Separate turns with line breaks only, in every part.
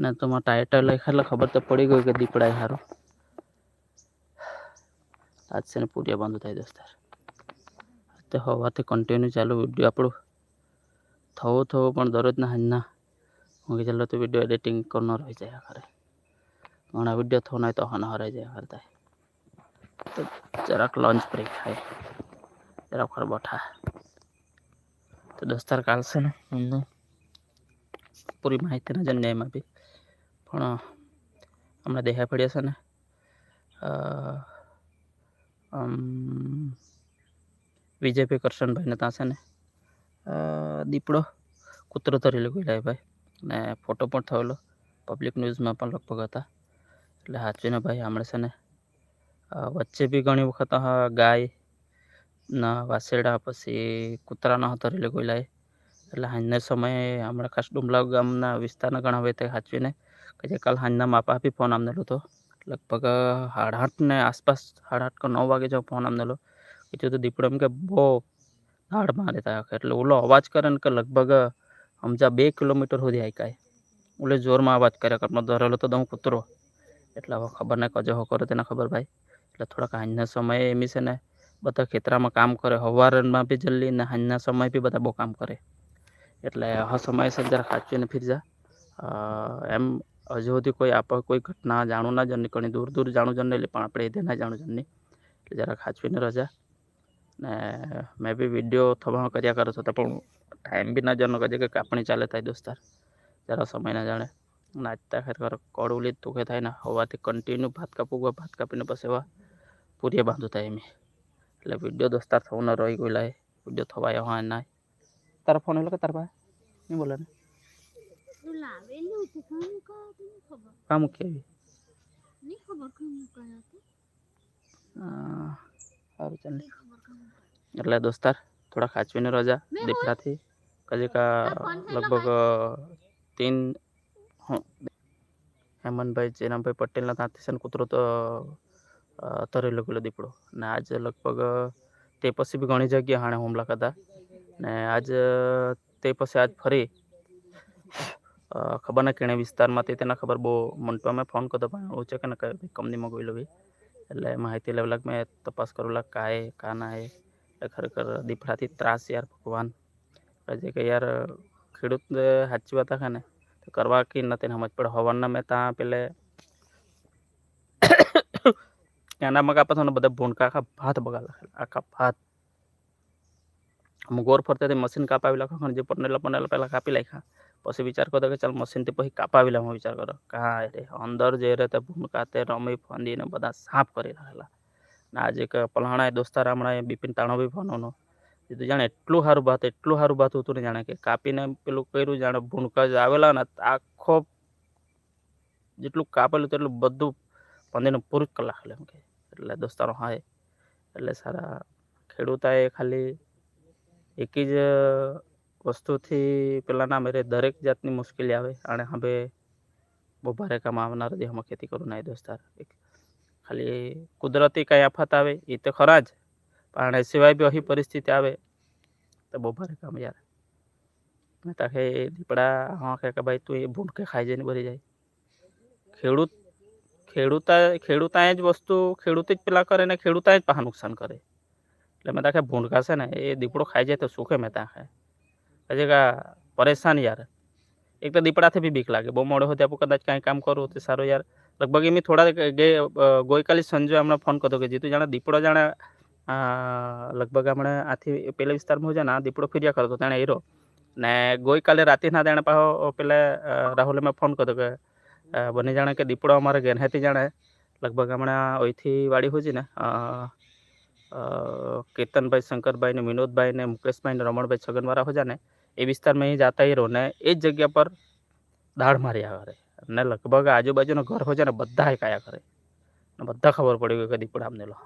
ને તો માં ટાઇટલ લખેલા ખબર તો પડી ગઈ કે દીપડાય હારો આજ છે ને પૂરિયા બંધ થાય દોસ્તાર તે હવાથી કન્ટિન્યુ ચાલુ વિડીયો આપણું થવો થવો પણ દરરોજ ના હાજના હું કે ચાલો તો વિડીયો એડિટિંગ કરનો રહી જાય ખરે ઘણા વિડીયો થવો નહીં તો હન હરાઈ જાય કરતા તો જરાક લંચ બ્રેક થાય જરાક ખર બઠા તો દોસ્તાર કાલ છે ને પૂરી માહિતી જન્ય એમાં બી પણ હમણાં દેહા પડ્યા છે ને વિજયભાઈ કરશનભાઈને ત્યાં છે ને દીપડો કૂતરો ધરેલો ગયેલા ભાઈ ને ફોટો પણ થયેલો પબ્લિક ન્યૂઝમાં પણ લગભગ હતા એટલે સાચવીને ભાઈ હમણાં છે ને વચ્ચે બી ઘણી વખત ગાય ના વાસેડા પછી કૂતરાના હતરેલે ગયેલા એટલે સાંજના સમયે હમણાં ખાસ ડુમલાવ ગામના વિસ્તારના ઘણા ભાઈ બધા સાચવીને પછી કાલ સાંજના માપા આપી ફોન આમનેલો હતો લગભગ સાડા આઠને આસપાસ સાડા આઠ કે નવ વાગે જેવો ફોન આમનેલો કીધું તો દીપડો એમ કે બહુ નાડ મારે તા એટલે ઓલો અવાજ કરે ને કે લગભગ સમજા બે કિલોમીટર સુધી આઈકાય ઓલે જોરમાં અવાજ કરે કે આપણે ધરેલો તો દઉં કૂતરો એટલે હવે ખબર નહીં કજો હો કરો તેને ખબર ભાઈ એટલે થોડાક સાંજના સમયે એમી છે ને બધા ખેતરામાં કામ કરે સવારમાં બી જલ્દી ને સાંજના સમયે બી બધા બહુ કામ કરે એટલે હા સમય છે જરા સાચવીને ફીરજા એમ हजू सुधी कोई आप कोई घटना जानू ना जन कहीं दूर दूर जाणु जन पड़े ना जाणु जन जरा खाचपी रजा मे भी वीडियो थमा कर टाइम भी ना जन कर कापणी चले था दोस्तार जरा समय ना जाने नाचता खेत कर कड़ुली तुखे थे ना हवा थी कंटिन्यू भात का पुग भात का पीने पसे हुआ पूरी बांधु था वीडियो दोस्तार थो रही गई वीडियो थवाए हुआ ना तार फोन है तार बोला ना दोस्तार थोड़ा खाचवी रजा दिख रहा थी कजे का लगभग तीन हेमंत भाई जेनाम भाई पटेल ना तीसन कूतरो तो तरह लग दीपड़ो ने आज लगभग ते पशी भी घनी जगह हाणे हमला करता ने आज ते पशी आज फरी खबर ना किणे विस्तार में खबर बहुत मनपा में फोन करता पे कि कंपनी मगवेल भी एट महती लग मैं तपास करूला का है का ना है खरेखर दीपड़ा थी त्रास यार भगवान कहे कि यार खेडूत हाची बात है तो करवा कि ना समझ पड़े हवन मैं ता पे एना मग आप बद भूंडका आखा भात बगा लगे आखा भात गोर फरते मशीन कापा लखा जो पन्ने पन्ने पहला कापी लिखा पशी विचार कर देखे चल मशीन ते पही कापा भी लामा विचार करो अंदर जे रे भूमिका ते रमी फंदी ने बदा सांप करे आज एक पलहाना है दोस्ता रामना है बिपिन ताणो भी फोन तो जाने इतलू हारू बात इतलू हारू बात होतु जाने के कापी ने पिलू कहीरू जाने भूमिका जावेला ना ताखो जितलू कापा लू तेलू बद्दू फंदी पूरी कला खले हमके इतले दोस्ता रो हाय सारा खेडू ताए खाली एक वस्तुथी पहला ना मेरे દરેક જાતની મુશ્કેલી આવે અને હાબે બબારે કા મામનો રહેવામાં ખેતી કરું નય દોસ્તાર ખાલી કુદરતી કાયાફત આવે એ તો ખરાજ પણ એ સિવાય બી અહી પરિસ્થિતિ આવે તો બબારે કામ યાર ને તા કે દીપડા હા કે ક ભાઈ તું એ ભૂંડ કે ખાઈ જઈને ભરી જાય ખેડૂત ખેડૂત આ ખેડૂત આ એ જ વસ્તુ ખેડૂત તે જ પેલા કરે ને ખેડૂત આ જ પાહ નુકસાન કરે એટલે મેં તા કે ભૂંડ કાસે ને એ દીપડો ખાઈ જાય તો સુખે મે તા કે जगह परेशान यार एक तो दीपड़ा से भी बीक लगे बहुत मोड़े होते कदाच कहीं काम करो होते तो सारो यार लगभग इमें थोड़ा गे गई काली संजय हमें फोन कर दोगे जीतु जाना दीपड़ो जाना लगभग हमने आती पेले विस्तार में हो जाना दीपड़ो फिर कर दो जाने हीरो ने गई काले राति ना जाने पा पहले राहुल में फोन कर दोगे बने जाने के दीपड़ो हमारे गेनहती जाने लगभग हमने वही वाड़ी हो ना केतन भाई शंकर भाई ने विनोद भाई ने मुकेश भाई ने रमन भाई छगन वाला हो जाने એ વિસ્તારમાં અહીં જતા હીરો ને એ જ જગ્યા પર દાળ માર્યા કરે અને લગભગ આજુબાજુના ઘર હોય છે ને બધા કાયા કરે ને બધા ખબર પડી કે કદી પણ આમને લો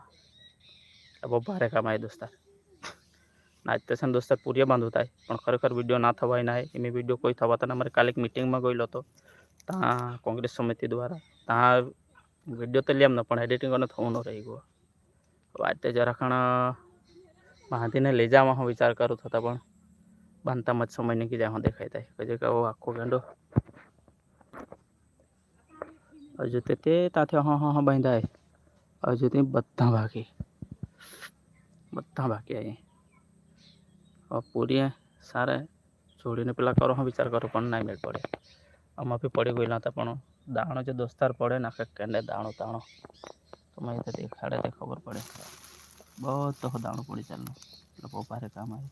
બહુ ભારે કમાય દોસ્તાર આજ તો છે દોસ્તાર પૂરીએ બાંધવું થાય પણ ખરેખર વિડીયો ના થવાય ના એ મેં વિડીયો કોઈ થવા તને અમારે કાલે એક મિટિંગમાં ગયેલો હતો ત્યાં કોંગ્રેસ સમિતિ દ્વારા ત્યાં વિડીયો તો લેમ ન પણ એડિટિંગ અને થવું ન રહી ગયો વાત તે જરાખણ બાંધીને લઈ હું વિચાર કરું થતા પણ बांता मत समझने की जहाँ देखा था कहे वो आखो गेंडो और जो ते ताते हाँ हाँ हाँ बहिंदा है और जो बत्ता बाकी बत्ता बाकी है और पूरी है सारे छोड़ी ने पिला करो हाँ विचार करो पढ़ना ही मिल पड़े और मैं भी पढ़ी गई ना तो अपन दाण जो दोस्तार पड़े ना कैंडे दाण ताण तुम्हें तो देखा खबर पड़े बहुत तो दाण पड़ी चल लो पारे काम आए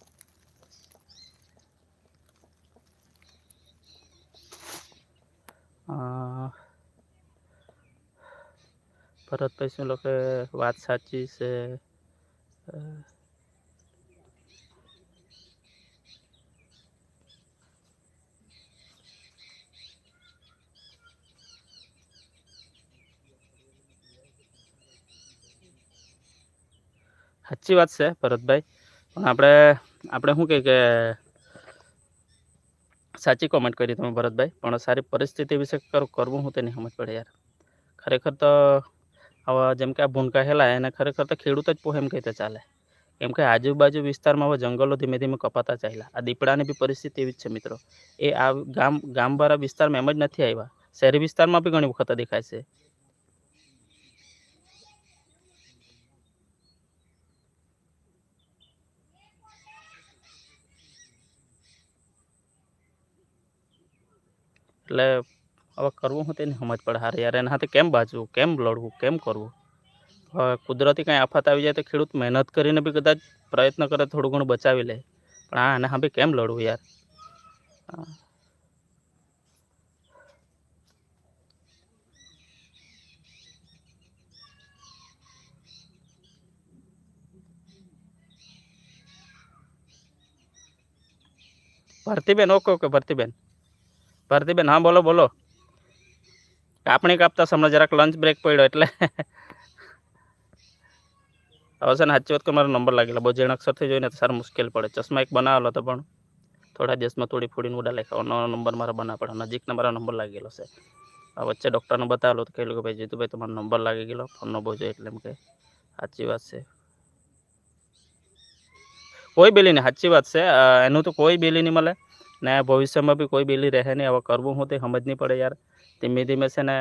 ભરતભાઈ શું લખે વાત સાચી છે સાચી વાત છે ભરતભાઈ પણ આપણે આપણે શું કહે કે સાચી કમેન્ટ કરી તમે ભરતભાઈ પણ સારી પરિસ્થિતિ વિશે કરવું હું તે નહીં સમજ પડે યાર ખરેખર તો હવે જેમ કે આ ભૂંડકા હેલા એને ખરેખર તો ખેડૂત જ પોહેમ કહીતે ચાલે કેમ કે આજુબાજુ વિસ્તારમાં હવે જંગલો ધીમે ધીમે કપાતા ચાલ્યા આ દીપડાની બી પરિસ્થિતિ એવી જ છે મિત્રો એ આ ગામ ગામવાળા વિસ્તારમાં એમ જ નથી આવ્યા શહેરી વિસ્તારમાં બી ઘણી વખત દેખાય છે એટલે આવા કરવું હું તેને સમજ પડે હારે યાર એના હાથે કેમ બાજવું કેમ લડવું કેમ કરવું હવે કુદરતી કાંઈ આફત આવી જાય તો ખેડૂત મહેનત કરીને બી કદાચ પ્રયત્ન કરે થોડું ઘણું બચાવી લે પણ આ એના હા કેમ લડવું યાર ભરતીબેન ઓકે ઓકે ભરતીબેન परदे बिन हां बोलो बोलो आपने कापता समन जरा लंच ब्रेक पड़ो એટલે આવસન હાચી વાત કર નંબર લાગી ગયો બહુ જણા અક્ષર થી જોઈને તો સારા મુશ્કેલ પડે ચશ્મા એક બનાયલો તો પણ થોડા દેશમાં થોડી ફોડી ન ઉડા લખાવ નો નંબર મારા બના પડા નજીક નંબર લાગી ગયલો છે આ બચ્ચે ડોક્ટર ને બતાયલો તો કહી લ્યો ભાઈ જેતુભાઈ તમારો નંબર લાગી ગયો પણ નો બહુ જ એકલેમ કે આચી વાત છે કોઈ બેલી ને હાચી વાત છે એનું તો કોઈ બેલી ની માલે ને ભવિષ્યમાં બી કોઈ બિલી રહે નહીં હવે કરવું હું તે સમજ નહીં પડે યાર ધીમે ધીમે છે ને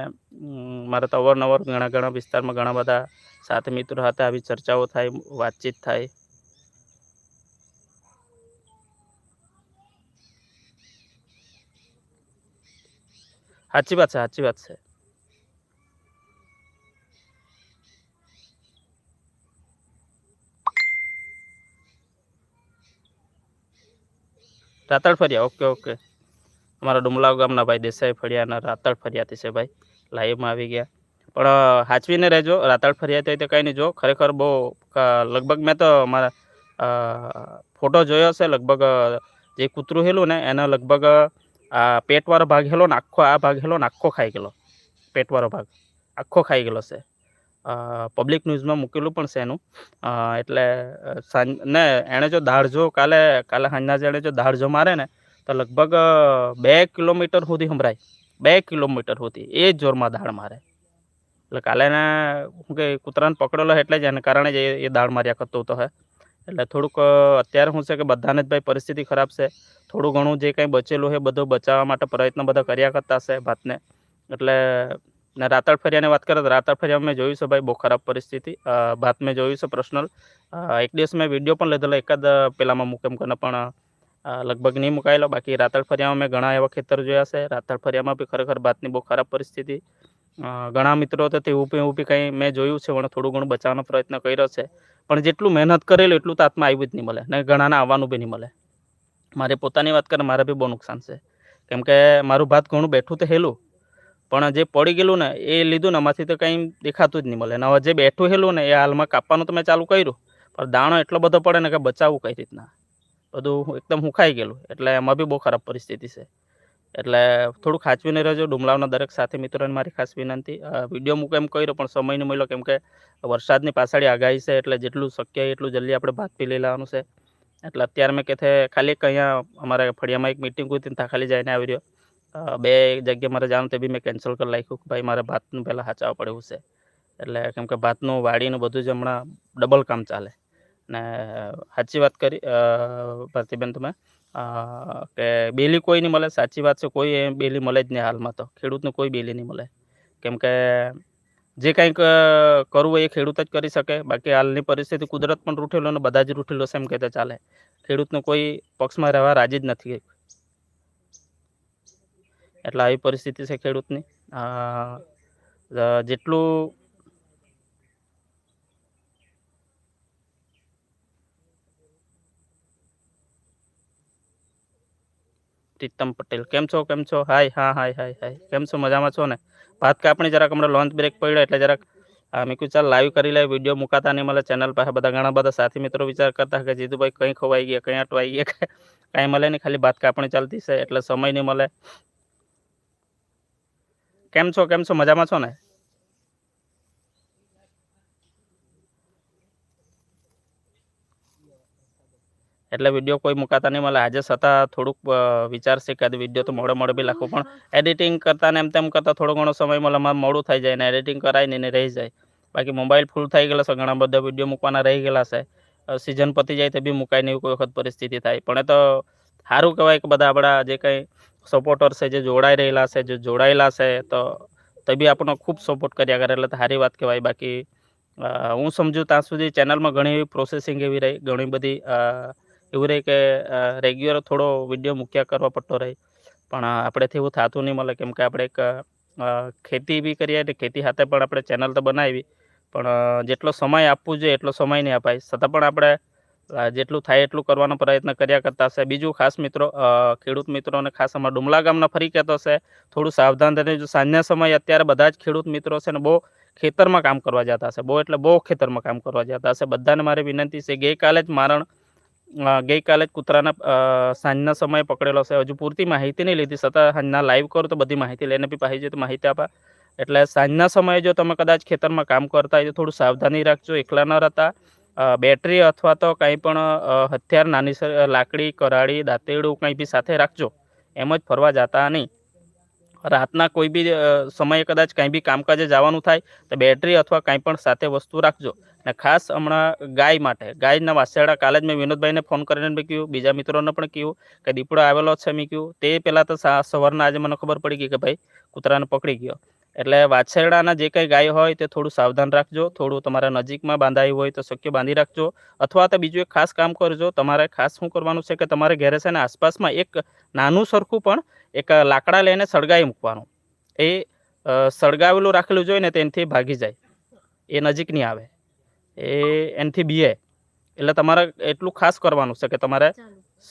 મારા તો અવારનવાર ઘણા ઘણા વિસ્તારમાં ઘણા બધા સાથે મિત્રો સાથે આવી ચર્ચાઓ થાય વાતચીત થાય સાચી વાત છે સાચી વાત છે रातड़ फरिया ओके ओके अमरा डुमला गामना भाई देसाई फरिया रात फरिया थे भाई लाइव में आ गया पर हाचवी ने रहो रातड़ फरिया थे कहीं नहीं जो खरेखर बहु लगभग मैं तो अमार फोटो जो हे लगभग जे कूतरू हेलू ने एना लगभग पेटवार भाग हेलो आखो आ भाग हेलो आखो खाई गलो पेटवार भाग आखो खाई गलो से પબ્લિક ન્યૂઝમાં મૂકેલું પણ છે એનું એટલે સાંજ ને એણે જો દાળજો કાલે કાલે સાંજના જેણે જો દાળજો મારે ને તો લગભગ બે કિલોમીટર સુધી સંભળાય બે કિલોમીટર સુધી એ જ જોરમાં દાળ મારે એટલે કાલે ને શું કે કૂતરાને પકડેલો એટલે જ એને કારણે જ એ દાળ માર્યા કરતો હતો હે એટલે થોડુંક અત્યારે શું છે કે બધાને જ ભાઈ પરિસ્થિતિ ખરાબ છે થોડું ઘણું જે કંઈ બચેલું છે બધું બચાવવા માટે પ્રયત્ન બધા કર્યા કરતા હશે ભાતને એટલે ને રાતળ ફેરિયાની વાત કરીએ તો રાતળ ફેરિયામાં મેં જોયું છે ભાઈ બહુ ખરાબ પરિસ્થિતિ ભાત મેં જોયું છે પર્સનલ એક દિવસ મેં વિડીયો પણ લીધેલો એકાદ પેલામાં એમ કરીને પણ લગભગ નહીં મુકાયેલો બાકી રાતળ ફરિયામાં મેં ઘણા એવા ખેતર જોયા છે રાતળ ફરિયામાં બી ખરેખર ભાતની બહુ ખરાબ પરિસ્થિતિ ઘણા મિત્રો તો તે ઊભી ઊભી કંઈ મેં જોયું છે પણ થોડું ઘણું બચાવવાનો પ્રયત્ન કર્યો છે પણ જેટલું મહેનત કરેલું એટલું તો આવ્યું જ નહીં મળે ને ઘણાને આવવાનું બી નહીં મળે મારે પોતાની વાત કરે મારે બી બહુ નુકસાન છે કેમ કે મારું ભાત ઘણું બેઠું તો હેલું પણ જે પડી ગયેલું ને એ લીધું ને એમાંથી તો કંઈ દેખાતું જ નહીં મળે હવે જે બેઠું હેલું ને એ હાલમાં કાપવાનું તો મેં ચાલુ કર્યું પણ દાણો એટલો બધો પડે ને કે બચાવવું કઈ રીતના બધું એકદમ હુંખાઈ ગયેલું એટલે એમાં બી બહુ ખરાબ પરિસ્થિતિ છે એટલે થોડું ખાચવીને રહેજો ડુમલાવના દરેક સાથે મિત્રોને મારી ખાસ વિનંતી વિડીયો મૂકો એમ કર્યો પણ સમય સમયનો મળ્યો કેમ કે વરસાદની પાછળ આગાહી છે એટલે જેટલું શક્ય એટલું જલ્દી આપણે ભાગ પી લઈ લાવવાનું છે એટલે અત્યારે મેં કે ખાલી એક અહીંયા અમારા ફળિયામાં એક મિટિંગ હતી ત્યાં ખાલી જઈને આવી રહ્યો બે જગ્યાએ મારે જવાનું તે બી મેં કેન્સલ કરી નાખ્યું કે ભાઈ મારે ભાતનું પહેલાં હાચવા પડ્યું છે એટલે કેમ કે ભાતનું વાડીનું બધું જ હમણાં ડબલ કામ ચાલે ને સાચી વાત કરી પ્રતિબેન તમે કે બેલી કોઈ નહીં મળે સાચી વાત છે કોઈ બેલી મળે જ નહીં હાલમાં તો ખેડૂતને કોઈ બેલી નહીં મળે કેમ કે જે કંઈક કરવું એ ખેડૂત જ કરી શકે બાકી હાલની પરિસ્થિતિ કુદરત પણ રૂઠેલો અને બધા જ રૂઠેલો છે એમ કહેતા ચાલે ખેડૂતને કોઈ પક્ષમાં રહેવા રાજી જ નથી એટલે આવી પરિસ્થિતિ છે ખેડૂતની જેટલું પ્રીતમ પટેલ કેમ છો કેમ છો હાય હા હાય હાય હાય કેમ છો મજામાં છો ને ભાત કાપણી જરાક હમણાં લોન્ચ બ્રેક પડ્યો એટલે જરાક મેં કહ્યું ચાલ લાઈવ કરી લે વિડીયો મુકાતા નહીં મળે ચેનલ પાસે બધા ઘણા બધા સાથી મિત્રો વિચાર કરતા કે જીતુભાઈ કંઈ ખોવાઈ ગયા કંઈ અટવાઈ ગયા કાંઈ મળે નહીં ખાલી ભાત કાપણી ચાલતી છે એટલે સમય નહીં મળે કેમ છો કેમ છો મજામાં છો ને એટલે વિડીયો કોઈ મુકાતા નહીં મળે આજે છતાં થોડુંક વિચારશે કે વિડીયો તો મોડે મોડે બી લખો પણ એડિટિંગ કરતા ને એમ તેમ કરતાં થોડો ઘણો સમય મળે મારે મોડું થઈ જાય ને એડિટિંગ કરાય નહીં ને રહી જાય બાકી મોબાઈલ ફૂલ થઈ ગયેલા છે ઘણા બધા વિડીયો મૂકવાના રહી ગયેલા છે સિઝન પતી જાય તો બી મુકાય નહીં કોઈ વખત પરિસ્થિતિ થાય પણ એ તો સારું કહેવાય કે બધા આપણા જે કંઈ સપોર્ટર છે જે જોડાઈ રહેલા છે જે જોડાયેલા છે તો તે બી આપણો ખૂબ સપોર્ટ કર્યા કરે એટલે સારી વાત કહેવાય બાકી હું સમજુ ત્યાં સુધી ચેનલમાં ઘણી એવી પ્રોસેસિંગ એવી રહી ઘણી બધી એવું રહે કે રેગ્યુલર થોડો વિડીયો મૂક્યા કરવા પડતો રહે પણ આપણેથી એવું થતું નહીં મળે કેમ કે આપણે એક ખેતી બી કરીએ ને ખેતી સાથે પણ આપણે ચેનલ તો બનાવી પણ જેટલો સમય આપવું જોઈએ એટલો સમય નહીં અપાય છતાં પણ આપણે જેટલું થાય એટલું કરવાનો પ્રયત્ન કર્યા કરતા હશે બીજું ખાસ મિત્રો ખેડૂત મિત્રોને ખાસ અમારા ડુમલા ગામના ફરી કહેતો છે થોડું સાવધાન રહેજો સાંજના સમય અત્યારે બધા જ ખેડૂત મિત્રો છે ને બહુ ખેતરમાં કામ કરવા જતા હશે બહુ એટલે બહુ ખેતરમાં કામ કરવા જતા હશે બધાને મારી વિનંતી છે ગઈકાલે જ મારણ ગઈકાલે જ કૂતરાના સાંજના સમયે પકડેલો છે હજુ પૂરતી માહિતી નહીં લીધી છતાં સાંજના લાઈવ કરો તો બધી માહિતી લઈને બી પાહિજે તો માહિતી આપા એટલે સાંજના સમયે જો તમે કદાચ ખેતરમાં કામ કરતા હોય તો થોડું સાવધાની રાખજો એકલા ન રહેતા બેટરી અથવા તો કંઈ પણ હથિયાર નાની લાકડી કરાળી દાંતેડું કંઈ બી સાથે રાખજો એમ જ ફરવા જતા નહીં રાતના કોઈ બી સમયે કદાચ કંઈ બી કામકાજે જવાનું થાય તો બેટરી અથવા કંઈ પણ સાથે વસ્તુ રાખજો અને ખાસ હમણાં ગાય માટે ગાયના વાસેડા કાલે જ મેં વિનોદભાઈને ફોન કરીને મેં કહ્યું બીજા મિત્રોને પણ કહ્યું કે દીપડો આવેલો છે મેં કહ્યું તે પહેલાં તો સવારના આજે મને ખબર પડી ગઈ કે ભાઈ કૂતરાને પકડી ગયો એટલે વાછરડાના જે કંઈ ગાય હોય તે થોડું સાવધાન રાખજો થોડું તમારા નજીકમાં બાંધાયું હોય તો શક્ય બાંધી રાખજો અથવા તો બીજું એક ખાસ કામ કરજો તમારે ખાસ શું કરવાનું છે કે તમારે ઘેરે છે ને આસપાસમાં એક નાનું સરખું પણ એક લાકડા લઈને સળગાવી મૂકવાનું એ સળગાવેલું રાખેલું જોઈએ ને તેનાથી ભાગી જાય એ નજીક નહીં આવે એ એનથી બીએ એટલે તમારે એટલું ખાસ કરવાનું છે કે તમારે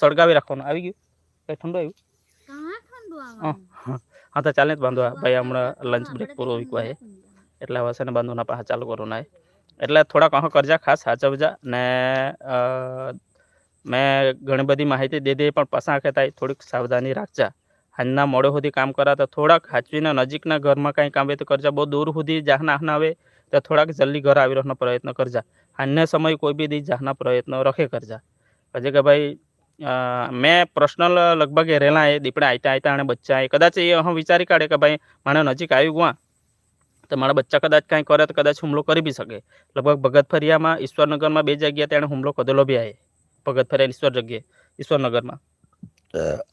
સળગાવી રાખવાનું આવી ગયું કંઈ ઠંડુ આવ્યું હા હા તો ચાલે જ બાંધો ભાઈ હમણાં લંચ બ્રેક પૂરો વીકવા છે એટલે હવે છે ને બાંધોના પાછા ચાલુ કરો ના એટલે થોડાક અહ કરજા ખાસ સાચવજા ને મેં ઘણી બધી માહિતી દીધી પણ પસા થાય થોડીક સાવધાની રાખજા હાજના મોડે સુધી કામ તો થોડાક હાચવીને નજીકના ઘરમાં કાંઈ કામ હોય તો કરજા બહુ દૂર સુધી જાહના આહના આવે તો થોડાક જલ્દી ઘર આવી રહેવાનો પ્રયત્ન કરજા હાજના સમય કોઈ બી દી જાહના પ્રયત્નો રખે કરજા પછી કે ભાઈ મેં પર્સનલ લગભગ રહેલા એ દીપડા આયતા આયતા અને બચ્ચા એ કદાચ એ હું વિચારી કાઢે કે ભાઈ મને નજીક આવ્યું ગુવા તો મારા બચ્ચા કદાચ કાંઈ કરે તો કદાચ હુમલો કરી બી શકે લગભગ ભગત ફરિયામાં ઈશ્વરનગરમાં બે જગ્યાએ તેણે હુમલો કરેલો બી આવે ભગત ફરિયા ઈશ્વર જગ્યાએ ઈશ્વરનગરમાં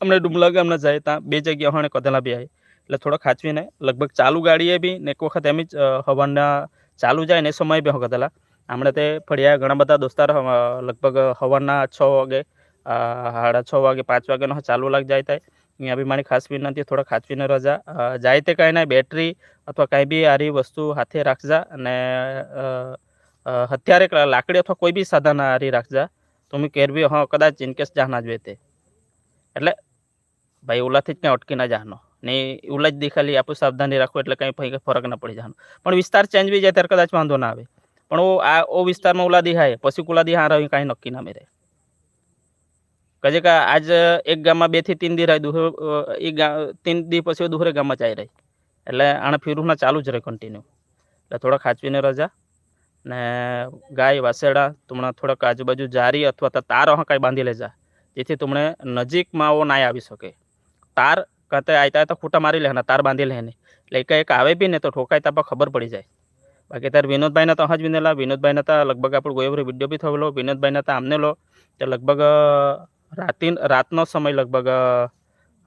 અમને ડુમલા ગામના જાય ત્યાં બે જગ્યા હોણે કદેલા બી આવે એટલે થોડો ખાચવીને લગભગ ચાલુ ગાડીએ બી ને એક વખત એમ જ હવાના ચાલુ જાય ને સમય બી હું કદેલા હમણાં તે ફળિયા ઘણા બધા દોસ્તાર લગભગ હવાના છ વાગે સાડા છ વાગે પાંચ વાગે નો ચાલુ લાગ જાય થાય અહીંયા બી મારી ખાસ વિનંતી થોડા ખાચવીને રજા જાય તે કાંઈ નહીં બેટરી અથવા કાંઈ બી આરી વસ્તુ હાથે રાખજા અને હથિયારે લાકડી અથવા કોઈ બી સાધન આરી રાખજા તમે બી હા કદાચ ઇનકેસ જાહના જ તે એટલે ભાઈ ઓલાથી જ ક્યાં અટકી ના જાહનો નહીં ઓલા જ દેખાલી આપણું સાવધાની રાખવું એટલે કંઈ ફરક ના પડી જવાનો પણ વિસ્તાર ચેન્જ બી જાય ત્યારે કદાચ વાંધો ના આવે પણ આ ઓ વિસ્તારમાં ઓલા દેખાય પછી કુલા દેહા રહી કાંઈ નક્કી ના મેરે કજે કા આજ એક ગામમાં બે થી તીન દી રહી દુહે એ તીન દી પછી દુહરે ગામમાં ચાઈ રહી એટલે આને ફિરુના ચાલુ જ રહે કન્ટિન્યુ એટલે થોડા ખાચવીને રજા ને ગાય વાસેડા તમને થોડાક આજુબાજુ જારી અથવા તો તાર હા કાંઈ બાંધી લેજા જેથી તમને નજીકમાં ઓ ના આવી શકે તાર કાંતે આવતા તો ખૂટા મારી લેના તાર બાંધી લેને એટલે એક એક આવે બી ને તો ઠોકાય તાપા ખબર પડી જાય બાકી તાર વિનોદભાઈને તો હજ લા વિનોદભાઈને તો લગભગ આપણે ગોયવરી વિડીયો બી થયેલો વિનોદભાઈને તો આમને લો તો લગભગ રાતી રાતનો સમય લગભગ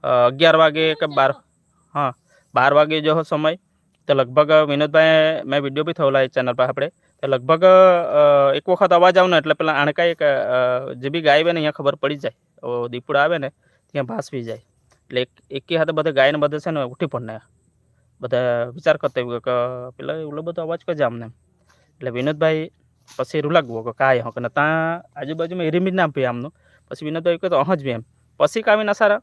અગિયાર વાગે કે બાર હા બાર વાગે જો સમય તો લગભગ વિનોદભાઈ મેં વિડીયો બી થયેલા એ ચેનલ પર આપણે તો લગભગ એક વખત અવાજ આવે ને એટલે પેલા આણકા એક જે બી ગાય ને અહીંયા ખબર પડી જાય દીપડા આવે ને ત્યાં ભાસવી જાય એટલે એક એકી હાથે બધા ગાયને બધે છે ને ઉઠી પડને બધા વિચાર કરતા એવું કે પેલા એટલો બધો અવાજ કજ આમને એટલે વિનોદભાઈ પછી રૂલાગવો કે કાંઈ હો કે ત્યાં આજુબાજુમાં એરીમી જ નામ પી આમનું पी विनोद भाई कहते हज भी एम पशी कामी ना सारा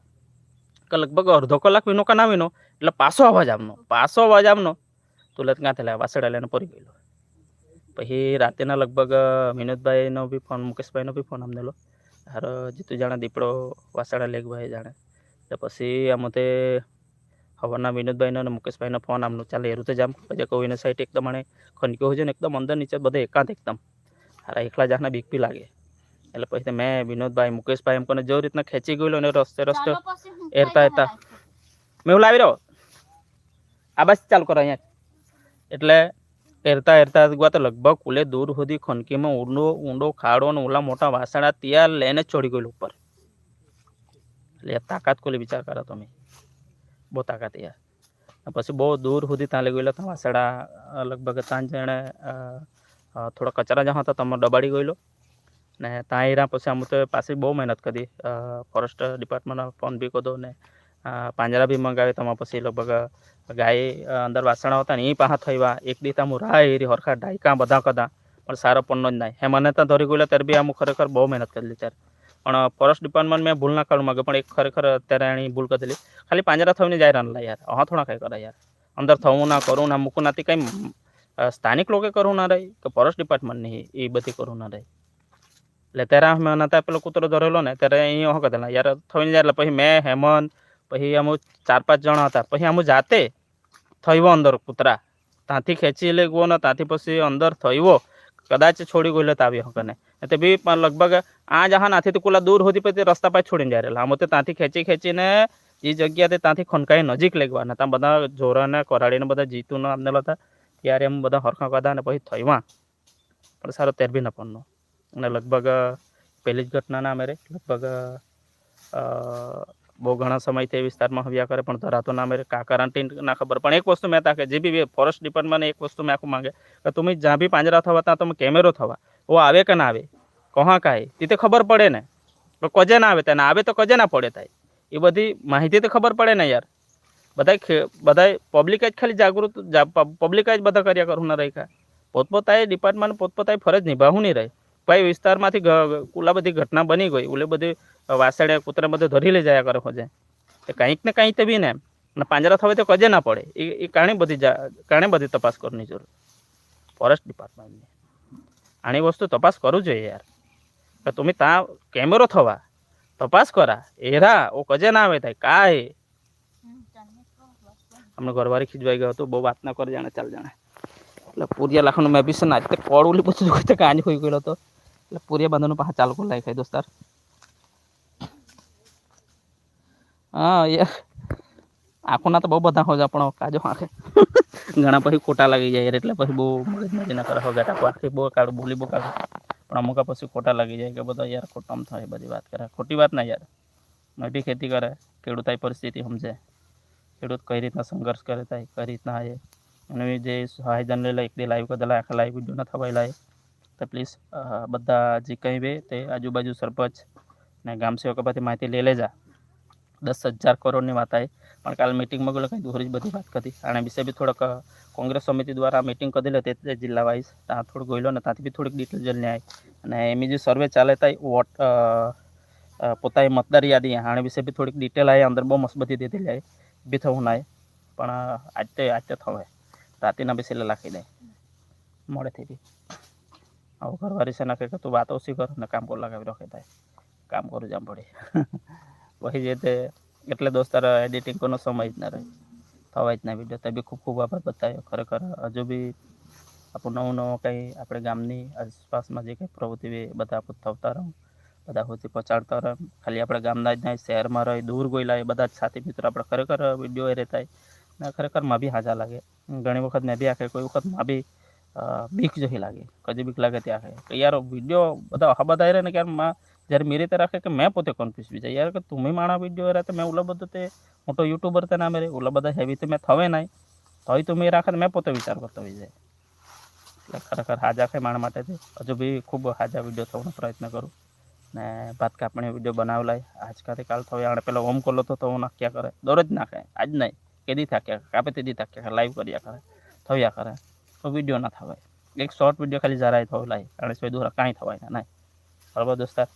का लगभग अर्धो कलाक विनो का ना विनो एट पासो अवाज आम पासो अवाज आम तुलत क्या थे वसड़ा लेने पड़ी गये पही रात लगभग विनोद भाई ना भी फोन मुकेश भाई ना भी फोन आम दिल हर जितू जाने दीपड़ो वसड़ा लेक भाई जाने पशी आम हवा हवाना विनोद भाई ने मुकेश भाई ना फोन आम चल हेरू तो जाम पे कहू साइड एकदम आने खनिको हो जाए एकदम अंदर नीचे बदे एकांत एकदम हरा एकला जाना बीक भी लगे એલપોતે મે વિનોદભાઈ મુકેશભાઈ એમ કોને જરૂર એટને ખેચી ગયલો ને રસ્તો રસ્તો એતા એતા મે ઉલાવીરો આ બસ ચાલ કરો અહીં એટલે એરતા એરતા આ વાત લગભગ ઉલે દૂર સુધી ખનકેમાં ઉન્ડો ઉન્ડો ખાડો ને ઓલા મોટા વાસાડા તૈયાર લેને છોડી ગયલો ઉપર એટલે તાકાત કોલે વિચાર કરો તમે બહુ તાકાત એ પાસથી બહુ દૂર સુધી તાલે ગયલો તા વાસાડા લગભગ તા જણે થોડક કચરા જહા તો તમા ડબાડી ગયલો ને તાહિરા પાસે અમતો પાસે બહુ મહેનત કરી ફોરેસ્ટ ડિપાર્ટમેન્ટનો પણ બીકો દોને પાંજરા ભી મંગાવે તમા પાસે લોકો ગાય અંદર વાસણા હતા એ પાહ થવા એક દી તા મુ રાય હરખર ડાઈકા બદા કદા પર સારો પન નહી હે મને તો ધરી કુલે તરબી અમ ખરખર બહુ મહેનત કરી લે તર પણ ફોરેસ્ટ ડિપાર્ટમેન્ટ મે ભૂલ ના કર મગ પણ એક ખરખર તેરેણી ભૂલ કરી લે ખાલી પાંજરા થાની જઈ રન લાયાર ઓ થોડા કઈ કરે યાર અંદર થમોના કરુના મુકુનાતી કઈ સ્થાનિક લોકો કરુના રઈ કે ફોરેસ્ટ ડિપાર્ટમેન્ટ નહીં એ બધી કરુના રઈ ले तेरा हमें ना तेरे पहले कुतरो दौरे लो ना तेरे यही वहाँ का देना यार थोड़ी नहीं जाला पहले मैं हेमन पहले हम चार पांच जन होता पहले हम जाते थोड़ी वो अंदर कुतरा तांती खेची ले गो ना तांती पसी अंदर थोड़ी वो कदाच छोड़ी गोले ताबी होकर ने ते भी लगभग आ जहाँ ना थे तो कुला दूर होती पे रास्ता पाए छोड़ने जा रहे हम तो तांती खेची खेची ने जगह ते तांती खनकाई नजीक ले गवा ना जोरा ने कोराड़ी ने ना अपने लता यार हम बदा અને લગભગ પહેલી ઘટના ના મેરે લગભગ અ બહુ ઘણો સમય થી વિસ્તાર માં હવ્યા કરે પણ તો રાતો ના મેરે કા каранટીન ના ખબર પણ એક વસ્તુ મે તા કે જે ભી વે ફોરેસ્ટ ડિપાર્ટમેન્ટ ને એક વસ્તુ મે આકુ માંગે કે તુમે જા ભી પાંજરા થા બતા તો મે કેમેરો થવા ઓ આવે કે ના આવે કોહા કા હે તીતે ખબર પડે ને કોજે ના આવે તને આવે તો કોજે ના પડે થાય ઈ બધી માહિતી તો ખબર પડે ને યાર બધાય બધાય પબ્લિક આ જ ખાલી જાગૃત પબ્લિક આ જ બધા કાર્ય કરો ના રહી કા પોતપોતાય ડિપાર્ટમેન્ટ પોતપોતાય ફરજ નિભાવું ની રહી सफाई विस्तार में कूला बधी घटना बनी गई उल्ले बधे वसड़े कूतरा बधे धरी ले जाया करो खोजे तो कहीं ना कहीं तो भी ना पांजरा थवे तो कजे ना पड़े ये कहीं बधी जा कहीं बधी तपास करनी जरूर फॉरेस्ट डिपार्टमेंट ने आनी वस्तु तपास करूज यार तुम्हें ता कैमेरो थवा तपास करा एरा वो कजे ना आए था का है हमने घर बारे खिंचवाई गए तो बहुत बात ना कर जाना चल जाना पूरी लाख मैं भी सना कड़ उ कहानी हो गलो तो ले पूरे बंदो ने पहा चालू को लिखाई दोस्तर आ ये आकुना तो बहुत बदा हो जा पण काजो मारे गाना पर ही कोटा लग जाय यार એટલે પછી બહુ મગજને ના કર હોટા પાછે બો કાડ બોલી બોકા પણ અમુકા પછી કોટા લાગી જાય કે બતો યાર કોટમ થાય બધી વાત કરે ખોટી વાત ના યાર નોટી ખેતી કરે કેડુ થાય પરિસ્થિતિ સમજે ખેડો તો કઈ રીતના સંઘર્ષ કરે થાય કરી રીતના હે નવિ દેસ સહાયદન લે લે એકડે લાઈવ કો દલા એક લાઈવ જો ન થવાય લાય ᱛᱟ ᱯᱞᱤᱥ ᱵᱟᱫᱟ ᱡᱮ ᱠᱟᱭ ᱵᱮ ᱛᱮ ᱟᱡᱚ ᱵᱟᱡᱩ ᱥᱟᱨᱯᱚᱪ ᱱᱟ ᱜᱟᱢᱥᱮᱣᱟᱠᱟ ᱯᱟᱛᱮ ᱢᱟᱛᱮ ᱞᱮ ᱞᱮᱡᱟ 10000 ᱠᱚᱨᱚᱱ ᱱᱤ ᱢᱟᱛᱟᱭ ᱯᱟᱱᱠᱟᱞ ᱢᱤᱴᱤᱝ ᱢᱟᱜᱚᱞᱮ ᱠᱟᱭ ᱫᱩᱨᱤᱡ ᱵᱟᱫᱩ ᱵᱟᱛ ᱠᱟᱛᱤ ᱟᱨ ᱱᱟ ᱵᱤᱥᱭᱟᱹ ᱵᱤ ᱛᱷᱚᱲᱟ ᱠᱚᱝᱜᱨᱮᱥ ᱥᱚᱢᱤᱛᱤ ᱫ્વાରା ᱢᱤᱴᱤᱝ ᱠᱟᱫᱤᱞᱮ ᱛᱮ ᱡᱤᱞᱞᱟ ᱵᱟᱭᱤᱥ ᱛᱟ ᱛᱷᱚᱲᱟ ᱜᱚᱭᱞᱚᱱ ᱛᱟᱛᱤ ᱵᱤ ᱛᱷᱚᱲᱟ ᱰᱤᱴᱮᱞ ᱡᱟᱞᱱᱮ ᱟᱭ ᱟᱱ अब घर बारी से ना कहकर तू बात उसी कर ना काम को लगा रखे था કામ કરું જામ પડે પછી જે તે એટલે દોસ્તાર એડિટિંગ કોનો સમય જ ના રહે થવાય જ ના વિડીયો તે બી ખૂબ ખૂબ આભાર બતાવ્યો ખરેખર હજુ બી આપણું નવું નવું કંઈ આપણે ગામની આસપાસમાં જે કંઈ પ્રવૃત્તિ બધા આપણે થતા રહું બધા સુધી પહોંચાડતા રહે ખાલી આપણે ગામના જ નહીં શહેરમાં રહી દૂર ગયેલા એ બધા જ સાથી મિત્રો આપણે ખરેખર વિડીયો એ રહેતા ને ખરેખર માં બી હાજા લાગે ઘણી વખત મેં બી આખે કોઈ વખત માં બી बीक जो ही लगे कजे बीक लगे त्या तो यार विडियो बता हा बताई रहे यार मैं जैसे मेरे तरह रखे कि मैं पोते कन्फ्यूज भी जाए यार तुम्हें माँ वीडियो रहा तो मैं उल्ला बदते मोटो यूट्यूबर तो नाम रे बदा हेवी तो मैं थवे नाई तो ही तुम्हें रखा मैं पोते विचार करता भी जाए खरेखर हाजा खे माँ मैं हजू भी खूब हाजा विडियो थोड़ा प्रयत्न करूँ ने का अपने विडियो बनावला लाए आज का काल थवे आने पहले ओम कर लो तो ना क्या करें दौरे ना खाए आज नहीं कैदी था क्या कापे तेजी था क्या लाइव करें थविया करें તો વિડીયો ના થવાય એક શોર્ટ વિડીયો ખાલી જરાય થવો લાય રણેશભાઈ દોરા કાંઈ થવાય ના બરાબર દોસ્તાર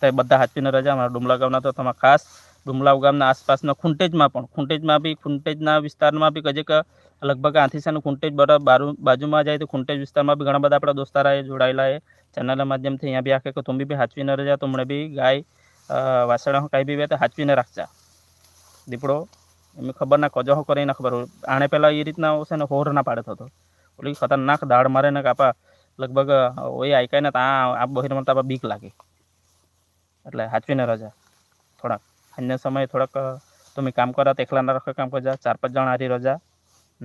તો એ બધા હાથવીને રજા અમારા ડુમલા ગામના તો તમે ખાસ ડુમલાવ ગામના આસપાસના ખૂંટેજમાં પણ ખૂંટેજમાં બી ખુંટેજના વિસ્તારમાં બી કજેક લગભગ આથી છે ખુંટેજ બરાબર બાજુમાં જાય તો ખુંટેજ વિસ્તારમાં બી ઘણા બધા આપણા દોસ્તારાએ જોડાયેલા એ ચેનલના માધ્યમથી અહીંયા બી આખે કે તુંબી બી હાચવીને રજા તમને બી ગાય વાસણા કાંઈ બી બે તો હાચવીને રાખજા દીપડો એમ ખબર ના કજો કરીને ખબર આણે પહેલાં એ રીતના છે ને હોર ના પાડતો હતો ओली खतरनाक दाड़ मारे न कापा लगभग ओए आई काय न ता अबहेर मन ता बीक लागे એટલે હાચીને રજા થોડા અન્ય સમય થોડા તમે કામ કરત એકલા ના રાખ કામ કર જા ચાર પાંચ જણ આવી રજા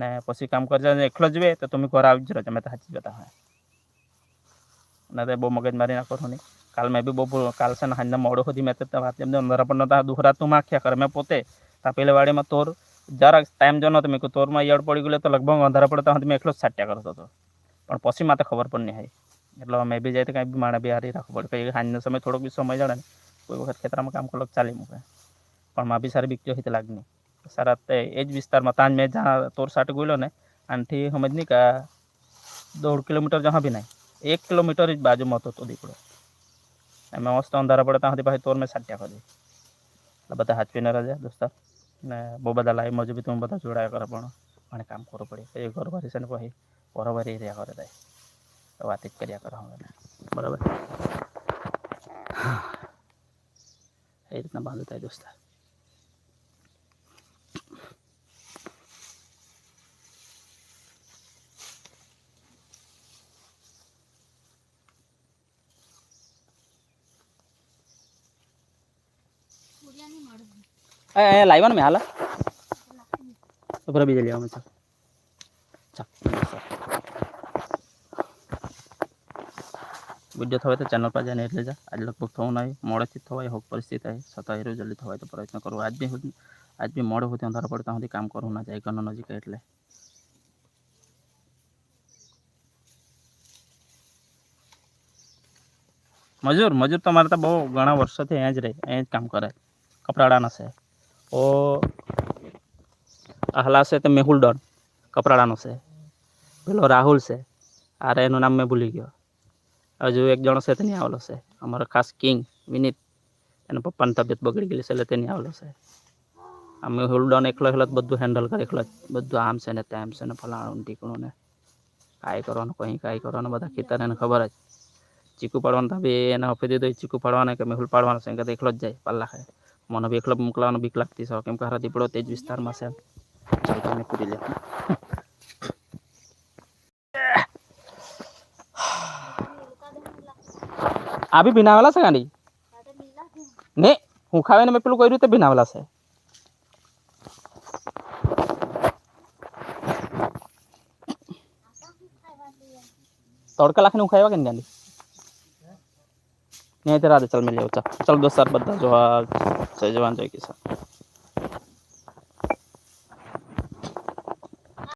ને પોસી કામ કર જા એકલો જીવે તો તું કોરાજી રજા મે તા હાચી જતા હોય ને તે બો મગજ મારી ન કર હોને કાલ મે ભી બો કાલ સે ખાના મોડો ખોદી મેતે તા જમે અંધારા પણ નતા દોહરા તું માખ્યા કર મે પોતે તા પેલે વાડે માં તોર जरा टाइम जो नुम को तोर मैं इड़ पड़गले तो लगभग अंधार पड़े मैं एक लोग सात कर तो पशी मत खबर पड़ नहीं है एट मे भी जाए तो कहीं माण बिहारी रख पड़े कहीं हाँ समय थोड़ा भी समय जाने कोई वक्त क्षेत्र में काम कलक चली मुझे पर माँ भी सारे बिक्च हित लगनी सारा एज विस्तार में ताज में जहाँ तोर साट गुलो ने आंठी नहीं का दौड़ किलोमीटर जहाँ भी नहीं एक किलोमीटर बाजू मत तो दीपड़ो मैं मस्त अंधारा पड़े तो हाँ भाई तोर में साठ्या खोजी बता हाथ पीने रह जाए दोस्तों ને બહુ બધા લાઈવમાં જો બી તમે બધા જોડાયા કરો પણ મને કામ કરવું પડે એ ઘરવારી છે ને પછી ઘરવારી રહ્યા કરે થાય વાત જ કર્યા કરો હવે બરાબર એ રીતના બાંધો થાય દોસ્તાર ए लाइव में हाला बिजली आ वीडियो थवाई तो चैनल पर जाने ले जा आज लगभग थो ना मड़े चित थवाई हक परिस्थित है सतह जल्दी थवाई तो प्रयत्न करो आज भी हूँ आज भी मड़े होती अंधार पड़ता हमें काम करू ना जाकर नजिक एटले मजूर मजूर तो मैं तो बहुत घना वर्ष थे अँज रहे अँज काम करे कपड़ा ना से ઓ આ હલાસ છે તે મેહુલ ડોન કપરાડાનો છે પેલો રાહુલ છે અરે એનું નામ મેં ભૂલી ગયો હજુ એક જણો છે તેની આવેલો છે અમારો ખાસ કિંગ વિનીત એના પપ્પાની તબિયત બગડી ગયેલી છે એટલે તેની આવેલો છે અમે હોલડાઉન એકલો એકલો બધું હેન્ડલ કરે એકલો બધું આમ છે ને તેમ છે ને ફલાણું ઢીકણું ને કાંઈ કરવાનું કંઈ કાંઈ કરવાનું બધા ખેતર એને ખબર જ ચીકુ પાડવાનું તો બી એને હફી દીધું ચીકુ પાડવાનું કે મેહુલ પાડવાનું છે કે એકલો જ જાય પલ્લા ખાય મને બી એકલા મોકલાવાનો બીક લાગતી છે કેમ કે હારા દીપડો તે જ વિસ્તારમાં છે ચાલ તમને પૂરી લે આ બી ભીનાવેલા છે ગાંડી ને હું ખાવે ને મેં પેલું કર્યું તે ભીનાવેલા છે તડકા લાખીને હું ખાવા કે ગાંડી नहीं तो राधे चल मिले चल दो सर बदल जो जय जवान जय सर